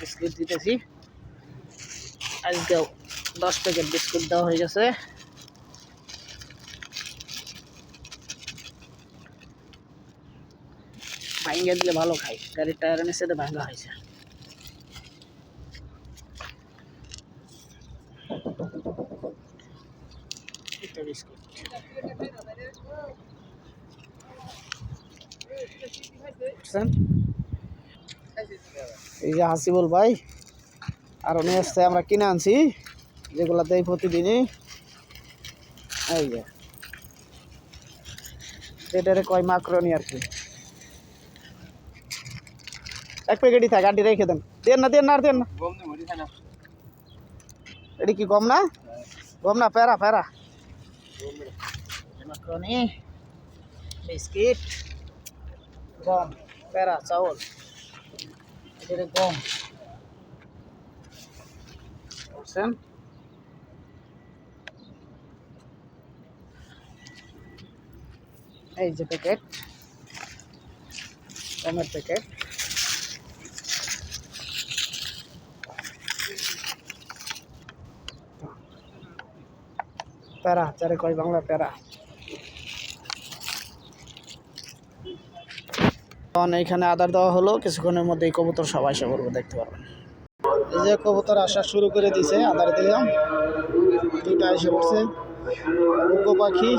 Biscuit দিতেছি। আজকেও দশ প্যাকেট বিস্কুট দেওয়া হয়ে গেছে। ভাঙ্গা দিলে ভালো খাই গাড়ির টায়ারের নিচে তো ভাঙ্গা হয়েছে। বিস্কুট। বুঝছেন? এই যে হাসিবুল ভাই। আর উনি আসছে আমরা কিনে আনছি যেগুলা দেয় প্রতিদিনই। এই যে। এটারে কয় মাকরনি আর কি। এক প্যাকেটই থাকে আন্টি রেখে দেন। দেন না দেন না আর দেন না। এটা কি গম না? গম না প্যারা প্যারা মাকরনি বিস্কিট গম প্যারা চাউল। এটা গম বুঝছেন এই যে প্যাকেট গমের প্যাকেট প্যারা চারে কয় বাংলা প্যারা? তখন এখানে আদার দেওয়া হলো, কিছুক্ষণের মধ্যে এই কবুতর সবাই এসে পড়ব, দেখতে পারবেন। এই যে কবুতর আসা শুরু করে দিছে, আদার দিলাম দুটা এসে পড়ছে। উগ্র পাখি।